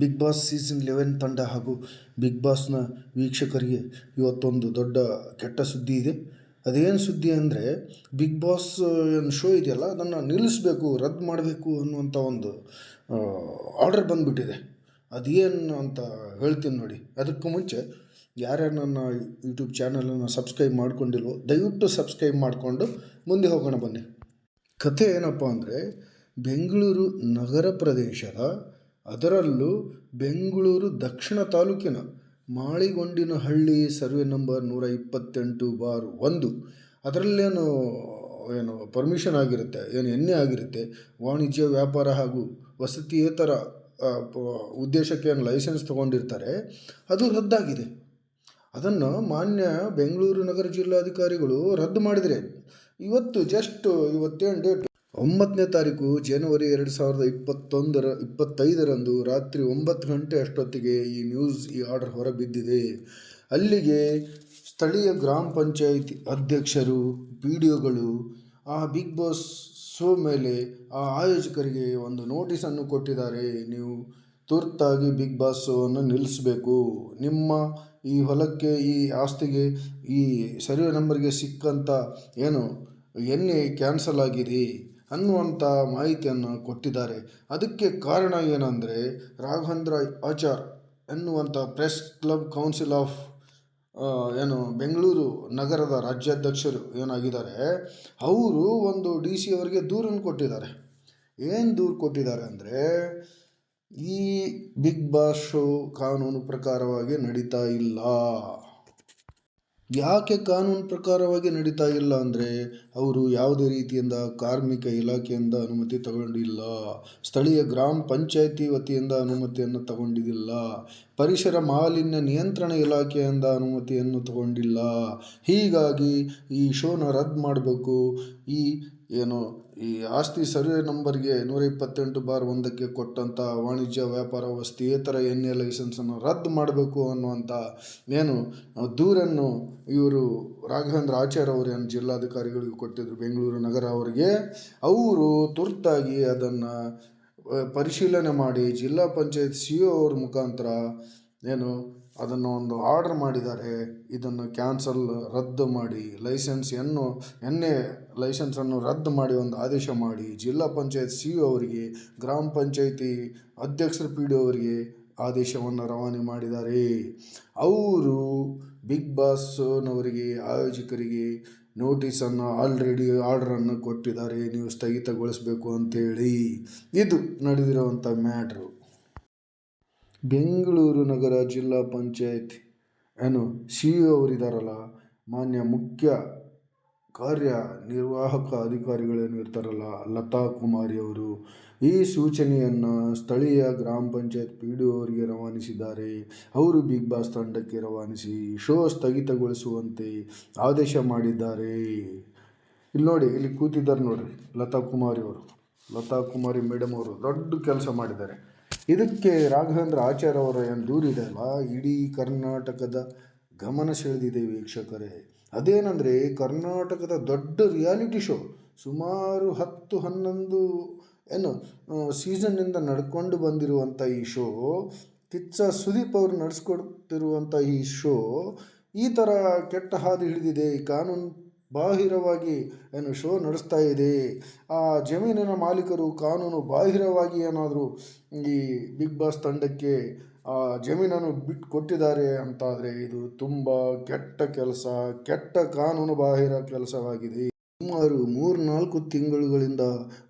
Big boss season eleven ತಂಡ ಹಾಗೂ big ಬಾಸ್ನ ವೀಕ್ಷಕರಿಗೆ ಇವತ್ತೊಂದು ದೊಡ್ಡ ಕೆಟ್ಟ ಸುದ್ದಿ ಇದೆ. ಅದೇನು ಸುದ್ದಿ ಅಂದರೆ ಬಿಗ್ ಬಾಸ್ ಏನು ಶೋ ಇದೆಯಲ್ಲ, ಅದನ್ನು ನಿಲ್ಲಿಸಬೇಕು, ರದ್ದು ಮಾಡಬೇಕು ಅನ್ನುವಂಥ ಒಂದು ಆರ್ಡರ್ ಬಂದುಬಿಟ್ಟಿದೆ. ಅದೇನು ಅಂತ ಹೇಳ್ತೀನಿ ನೋಡಿ. ಅದಕ್ಕೂ ಮುಂಚೆ ಯಾರ್ಯಾರು ನನ್ನ ಯೂಟ್ಯೂಬ್ ಚಾನಲನ್ನು ಸಬ್ಸ್ಕ್ರೈಬ್ ಮಾಡ್ಕೊಂಡಿಲ್ವೋ, ದಯವಿಟ್ಟು ಸಬ್ಸ್ಕ್ರೈಬ್ ಮಾಡಿಕೊಂಡು ಮುಂದೆ ಹೋಗೋಣ ಬನ್ನಿ. ಕಥೆ ಏನಪ್ಪ ಅಂದರೆ, ಬೆಂಗಳೂರು ನಗರ ಪ್ರದೇಶದ ಅದರಲ್ಲೂ ಬೆಂಗಳೂರು ದಕ್ಷಿಣ ತಾಲೂಕಿನ ಮಾಳಿಗೊಂಡಿನಹಳ್ಳಿ ಸರ್ವೆ ನಂಬರ್ ನೂರ ಇಪ್ಪತ್ತೆಂಟು ಬಾರ್ ಒಂದು. ಅದರಲ್ಲೇನು ಏನು ಪರ್ಮಿಷನ್ ಆಗಿರುತ್ತೆ, ಏನು ಎಣ್ಣೆ ಆಗಿರುತ್ತೆ, ವಾಣಿಜ್ಯ ವ್ಯಾಪಾರ ಹಾಗೂ ವಸತಿಯೇತರ ಉದ್ದೇಶಕ್ಕೆ ಏನು ಲೈಸೆನ್ಸ್ ತೊಗೊಂಡಿರ್ತಾರೆ, ಅದು ರದ್ದಾಗಿದೆ. ಅದನ್ನು ಮಾನ್ಯ ಬೆಂಗಳೂರು ನಗರ ಜಿಲ್ಲಾಧಿಕಾರಿಗಳು ರದ್ದು ಮಾಡಿದರೆ, ಇವತ್ತು ಜಸ್ಟ್ ಇವತ್ತೇನು ಡೇಟ್ ಒಂಬತ್ತನೇ ತಾರೀಕು ಜನವರಿ ಎರಡು ಸಾವಿರದ ಇಪ್ಪತ್ತೊಂದರ, ಇಪ್ಪತ್ತೈದರಂದು ರಾತ್ರಿ ಒಂಬತ್ತು ಗಂಟೆ ಅಷ್ಟೊತ್ತಿಗೆ ಈ ನ್ಯೂಸ್ ಈ ಆರ್ಡರ್ ಹೊರಬಿದ್ದಿದೆ. ಅಲ್ಲಿಗೆ ಸ್ಥಳೀಯ ಗ್ರಾಮ ಪಂಚಾಯಿತಿ ಅಧ್ಯಕ್ಷರು, ಪಿ ಡಿ ಒಗಳು, ಆ ಬಿಗ್ ಬಾಸ್ ಶೋ ಮೇಲೆ ಆ ಆಯೋಜಕರಿಗೆ ಒಂದು ನೋಟಿಸನ್ನು ಕೊಟ್ಟಿದ್ದಾರೆ. ನೀವು ತುರ್ತಾಗಿ ಬಿಗ್ ಬಾಸ್ ಶೋವನ್ನು ನಿಲ್ಲಿಸಬೇಕು. ನಿಮ್ಮ ಈ ಹೊಲಕ್ಕೆ, ಈ ಆಸ್ತಿಗೆ, ಈ ಸರ್ವೆ ನಂಬರ್ಗೆ ಸಿಕ್ಕಂಥ ಏನು ಎಣ್ಣೆ ಕ್ಯಾನ್ಸಲ್ ಆಗಿದೆ. ಅನ್ನುವಂಥ ಮಾಹಿತಿಯನ್ನು ಕೊಟ್ಟಿದ್ದಾರೆ. ಅದಕ್ಕೆ ಕಾರಣ ಏನಂದರೆ, ರಾಘವೇಂದ್ರ ಆಚಾರ್ ಎನ್ನುವಂಥ ಪ್ರೆಸ್ ಕ್ಲಬ್ ಕೌನ್ಸಿಲ್ ಆಫ್ ಏನು, ಬೆಂಗಳೂರು ನಗರದ ರಾಜ್ಯಾಧ್ಯಕ್ಷರು ಏನಾಗಿದ್ದಾರೆ, ಅವರು ಒಂದು ಡಿ ಸಿ ಅವರಿಗೆ ದೂರನ್ನು ಕೊಟ್ಟಿದ್ದಾರೆ. ಏನು ದೂರು ಕೊಟ್ಟಿದ್ದಾರೆ ಅಂದರೆ, ಈ ಬಿಗ್ ಬಾಸ್ ಶೋ ಕಾನೂನು ಪ್ರಕಾರವಾಗಿ ನಡೀತಾ ಇಲ್ಲ. ಯಾಕೆ ಕಾನೂನು ಪ್ರಕಾರವಾಗಿ ನಡೀತಾ ಇಲ್ಲ ಅಂದರೆ ಅವರು ಯಾವುದೇ ರೀತಿಯಿಂದ ಕಾರ್ಮಿಕ ಇಲಾಖೆಯಿಂದ ಅನುಮತಿ ತಗೊಂಡಿಲ್ಲ. ಸ್ಥಳೀಯ ಗ್ರಾಮ ಪಂಚಾಯಿತಿ ವತಿಯಿಂದ ಅನುಮತಿಯನ್ನು ತಗೊಂಡಿದ್ದಿಲ್ಲ. ಪರಿಸರ ಮಾಲಿನ್ಯ ನಿಯಂತ್ರಣ ಇಲಾಖೆಯಿಂದ ಅನುಮತಿಯನ್ನು ತಗೊಂಡಿಲ್ಲ. ಹೀಗಾಗಿ ಈ ಶೋನ ರದ್ದು ಮಾಡಬೇಕು. ಈ ಏನು, ಈ ಆಸ್ತಿ ಸರ್ವೆ ನಂಬರ್ಗೆ ನೂರ ಇಪ್ಪತ್ತೆಂಟು ಬಾರ್ ಒಂದಕ್ಕೆ ಕೊಟ್ಟಂಥ ವಾಣಿಜ್ಯ ವ್ಯಾಪಾರ ವಸ್ತಿಯೇತರ ಎ ಲೈಸೆನ್ಸನ್ನು ರದ್ದು ಮಾಡಬೇಕು ಅನ್ನುವಂಥ ಏನು ದೂರನ್ನು ಇವರು ರಾಘವೇಂದ್ರ ಆಚಾರ್ಯ ಅವರು ಏನು ಜಿಲ್ಲಾಧಿಕಾರಿಗಳಿಗೆ ಕೊಟ್ಟಿದ್ದರು ಬೆಂಗಳೂರು ನಗರ ಅವರಿಗೆ, ಅವರು ತುರ್ತಾಗಿ ಅದನ್ನು ಪರಿಶೀಲನೆ ಮಾಡಿ ಜಿಲ್ಲಾ ಪಂಚಾಯತ್ ಸಿ ಒ ಅವ್ರ ಮುಖಾಂತರ ಏನು ಅದನ್ನು ಒಂದು ಆರ್ಡರ್ ಮಾಡಿದ್ದಾರೆ. ಇದನ್ನು ಕ್ಯಾನ್ಸಲ್ ರದ್ದು ಮಾಡಿ, ಲೈಸೆನ್ಸ್ ಎನ್ನು ಎಣ್ಣೆ ಲೈಸೆನ್ಸನ್ನು ರದ್ದು ಮಾಡಿ ಒಂದು ಆದೇಶ ಮಾಡಿ, ಜಿಲ್ಲಾ ಪಂಚಾಯತ್ ಸಿ ಒ ಅವರಿಗೆ, ಗ್ರಾಮ ಪಂಚಾಯಿತಿ ಅಧ್ಯಕ್ಷರ ಪಿ ಡಿ ಅವರಿಗೆ ಆದೇಶವನ್ನು ರವಾನೆ ಮಾಡಿದ್ದಾರೆ. ಅವರು ಬಿಗ್ ಬಾಸ್ನವರಿಗೆ, ಆಯೋಜಕರಿಗೆ ನೋಟಿಸನ್ನು ಆಲ್ರೆಡಿ ಆರ್ಡ್ರನ್ನು ಕೊಟ್ಟಿದ್ದಾರೆ. ನೀವು ಸ್ಥಗಿತಗೊಳಿಸಬೇಕು ಅಂತೇಳಿ ಇದು ನಡೆದಿರುವಂಥ ಮ್ಯಾಟ್ರು. ಬೆಂಗಳೂರು ನಗರ ಜಿಲ್ಲಾ ಪಂಚಾಯತ್ ಏನು ಸಿ ಇ ಅವರಿದ್ದಾರಲ್ಲ ಮಾನ್ಯ ಮುಖ್ಯ ಕಾರ್ಯನಿರ್ವಾಹಕ ಅಧಿಕಾರಿಗಳೇನು ಇರ್ತಾರಲ್ಲ ಲತಾ ಕುಮಾರಿ ಅವರು. ಈ ಸೂಚನೆಯನ್ನು ಸ್ಥಳೀಯ ಗ್ರಾಮ ಪಂಚಾಯತ್ ಪಿ ಡಿ ಅವರಿಗೆ ರವಾನಿಸಿದ್ದಾರೆ. ಅವರು ಬಿಗ್ ಬಾಸ್ ತಂಡಕ್ಕೆ ರವಾನಿಸಿ ಶೋ ಸ್ಥಗಿತಗೊಳಿಸುವಂತೆ ಆದೇಶ ಮಾಡಿದ್ದಾರೆ. ಇಲ್ಲಿ ನೋಡಿ, ಇಲ್ಲಿ ಕೂತಿದ್ದಾರೆ ನೋಡಿರಿ, ಲತಾ ಕುಮಾರಿ ಅವರು. ಲತಾ ಕುಮಾರಿ ಮೇಡಮ್ ಅವರು ದೊಡ್ಡ ಕೆಲಸ ಮಾಡಿದ್ದಾರೆ. ಇದಕ್ಕೆ ರಾಘವೇಂದ್ರ ಆಚಾರ್ಯ ಅವರ ಏನು ದೂರಿದೆ ಅಲ್ಲ ಇಡೀ ಕರ್ನಾಟಕದ ಗಮನ ಸೆಳೆದಿದೆ ವೀಕ್ಷಕರೇ. ಅದೇನೆಂದರೆ, ಕರ್ನಾಟಕದ ದೊಡ್ಡ ರಿಯಾಲಿಟಿ ಶೋ ಸುಮಾರು ಹತ್ತು ಹನ್ನೊಂದು ಏನು ಸೀಸನ್ನಿಂದ ನಡ್ಕೊಂಡು ಬಂದಿರುವಂಥ ಈ ಶೋ ಕಿಚ್ಚ ಸುದೀಪ್ ಅವರು ನಡೆಸ್ಕೊಡ್ತಿರುವಂಥ ಈ ಶೋ ಈ ಥರ ಕೆಟ್ಟ ಹಾದಿ ಹಿಡಿದಿದೆ. ಕಾನೂನು ಬಾಹಿರವಾಗಿ ಏನು ಶೋ ನಡೆಸ್ತಾ ಇದೆ. ಆ ಜಮೀನಿನ ಮಾಲೀಕರು ಕಾನೂನು ಬಾಹಿರವಾಗಿ ಏನಾದರೂ ಈ ಬಿಗ್ ಬಾಸ್ ತಂಡಕ್ಕೆ, ಆ ಜಮೀನನ್ನು ಬಿಟ್ಟು ಕೊಟ್ಟಿದ್ದಾರೆ ಅಂತಾದರೆ ಇದು ತುಂಬ ಕೆಟ್ಟ ಕೆಲಸ, ಕೆಟ್ಟ ಕಾನೂನು ಬಾಹಿರ ಕೆಲಸವಾಗಿದೆ. ಸುಮಾರು ಮೂರ್ನಾಲ್ಕು ತಿಂಗಳುಗಳಿಂದ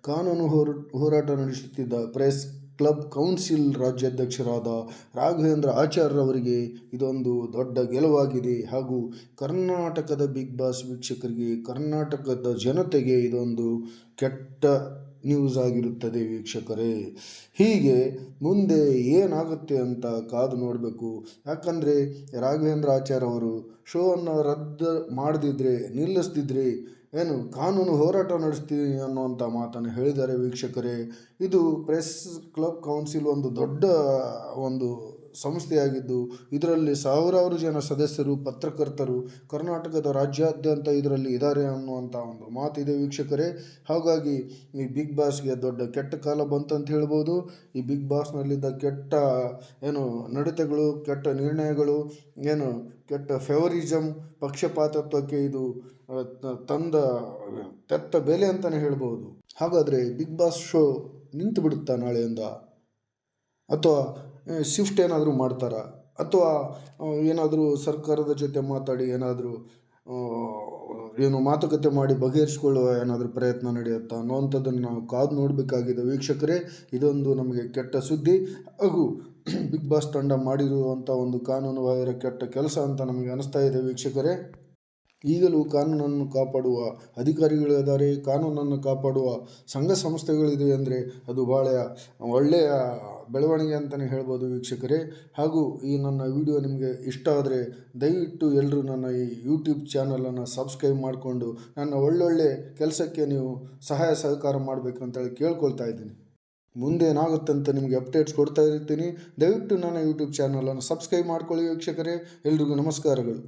ಕಾನೂನು ಹೋರ, ಹೋರಾಟ ನಡೆಸುತ್ತಿದ್ದ ಪ್ರೆಸ್ ಕ್ಲಬ್ ಕೌನ್ಸಿಲ್ ರಾಜ್ಯಾಧ್ಯಕ್ಷರಾದ ರಾಘವೇಂದ್ರ ಆಚಾರ್ಯವರಿಗೆ ಇದೊಂದು ದೊಡ್ಡ ಗೆಲುವಾಗಿದೆ. ಹಾಗೂ ಕರ್ನಾಟಕದ ಬಿಗ್ ಬಾಸ್ ವೀಕ್ಷಕರಿಗೆ ಕರ್ನಾಟಕದ ಜನತೆಗೆ ಇದೊಂದು ಕೆಟ್ಟ ನ್ಯೂಸ್ ಆಗಿರುತ್ತದೆ ವೀಕ್ಷಕರೇ. ಹೀಗೆ ಮುಂದೆ ಏನಾಗುತ್ತೆ ಅಂತ ಕಾದು ನೋಡಬೇಕು. ಯಾಕಂದರೆ ರಾಘವೇಂದ್ರ ಆಚಾರ್ಯ ಅವರು ಶೋವನ್ನು ರದ್ದು ಮಾಡದಿದ್ದರೆ ನಿಲ್ಲಿಸ್ದಿದ್ರೆ ಏನು ಕಾನೂನು ಹೋರಾಟ ನಡೆಸ್ತೀವಿ ಅನ್ನುವಂಥ ಮಾತನ್ನು ಹೇಳಿದ್ದಾರೆ ವೀಕ್ಷಕರೇ. ಇದು ಪ್ರೆಸ್ ಕ್ಲಬ್ ಕೌನ್ಸಿಲ್ ಒಂದು ದೊಡ್ಡ ಒಂದು ಸಂಸ್ಥೆಯಾಗಿದ್ದು, ಇದರಲ್ಲಿ ಸಾವಿರಾರು ಜನ ಸದಸ್ಯರು, ಪತ್ರಕರ್ತರು, ಕರ್ನಾಟಕದ ರಾಜ್ಯಾದ್ಯಂತ ಇದರಲ್ಲಿ ಇದ್ದಾರೆ ಅನ್ನುವಂಥ ಒಂದು ಮಾತಿದೆ ವೀಕ್ಷಕರೇ. ಹಾಗಾಗಿ ಈ ಬಿಗ್ ಬಾಸ್ಗೆ ದೊಡ್ಡ ಕೆಟ್ಟ ಕಾಲ ಬಂತಂತ ಹೇಳ್ಬೋದು. ಈ ಬಿಗ್ ಬಾಸ್ನಲ್ಲಿದ್ದ ಕೆಟ್ಟ, ಏನು, ನಡತೆಗಳು, ಕೆಟ್ಟ ನಿರ್ಣಯಗಳು, ಏನು, ಕೆಟ್ಟ ಫೆವರಿಸಮ್ ಪಕ್ಷಪಾತತ್ವಕ್ಕೆ ಇದು ತಂದ, ತೆತ್ತ ಬೆಲೆ ಅಂತಲೇ ಹೇಳ್ಬೋದು. ಹಾಗಾದರೆ ಬಿಗ್ ಬಾಸ್ ಶೋ ನಿಂತು ಬಿಡುತ್ತಾ ನಾಳೆಯಿಂದ? ಅಥವಾ ಶಿಫ್ಟ್ ಏನಾದರೂ ಮಾಡ್ತಾರಾ? ಅಥವಾ ಏನಾದರೂ ಸರ್ಕಾರದ ಜೊತೆ ಮಾತಾಡಿ ಏನಾದರೂ ಏನು ಮಾತುಕತೆ ಮಾಡಿ ಬಗೆಹರಿಸ್ಕೊಳ್ಳುವ ಏನಾದರೂ ಪ್ರಯತ್ನ ನಡೆಯುತ್ತಾ ಅನ್ನೋವಂಥದ್ದನ್ನು ನಾವು ಕಾದು ನೋಡಬೇಕಾಗಿದೆ. ವೀಕ್ಷಕರೇ, ಇದೊಂದು ನಮಗೆ ಕೆಟ್ಟ ಸುದ್ದಿ. ಹಾಗೂ ಬಿಗ್ ಬಾಸ್ ತಂಡ ಮಾಡಿರುವಂಥ ಒಂದು ಕಾನೂನು ಬಾಹಿರ ಕೆಟ್ಟ ಕೆಲಸ ಅಂತ ನಮಗೆ ಅನಿಸ್ತಾ ಇದೆ ವೀಕ್ಷಕರೇ. ಈಗಲೂ ಕಾನೂನನ್ನು ಕಾಪಾಡುವ ಅಧಿಕಾರಿಗಳಿದ್ದಾರೆ, ಕಾನೂನನ್ನು ಕಾಪಾಡುವ ಸಂಘ ಸಂಸ್ಥೆಗಳಿದೆ ಅಂದರೆ ಅದು ಭಾಳ ಒಳ್ಳೆಯ ಬೆಳವಣಿಗೆ ಅಂತಲೇ ಹೇಳ್ಬೋದು ವೀಕ್ಷಕರೇ. ಹಾಗೂ ಈ ನನ್ನ ವಿಡಿಯೋ ನಿಮಗೆ ಇಷ್ಟ ಆದರೆ ದಯವಿಟ್ಟು ಎಲ್ಲರೂ ನನ್ನ ಈ ಯೂಟ್ಯೂಬ್ ಚಾನಲನ್ನು ಸಬ್ಸ್ಕ್ರೈಬ್ ಮಾಡಿಕೊಂಡು ನನ್ನ ಒಳ್ಳೊಳ್ಳೆ ಕೆಲಸಕ್ಕೆ ನೀವು ಸಹಾಯ ಸಹಕಾರ ಮಾಡಬೇಕು ಅಂತೇಳಿ ಕೇಳ್ಕೊಳ್ತಾ ಇದ್ದೀನಿ. ಮುಂದೆ ಏನಾಗುತ್ತೆ ಅಂತ ನಿಮಗೆ ಅಪ್ಡೇಟ್ಸ್ ಕೊಡ್ತಾ ಇರ್ತೀನಿ. ದಯವಿಟ್ಟು ನನ್ನ ಯೂಟ್ಯೂಬ್ ಚಾನಲನ್ನು ಸಬ್ಸ್ಕ್ರೈಬ್ ಮಾಡ್ಕೊಳ್ಳಿ ವೀಕ್ಷಕರೇ. ಎಲ್ರಿಗೂ ನಮಸ್ಕಾರಗಳು.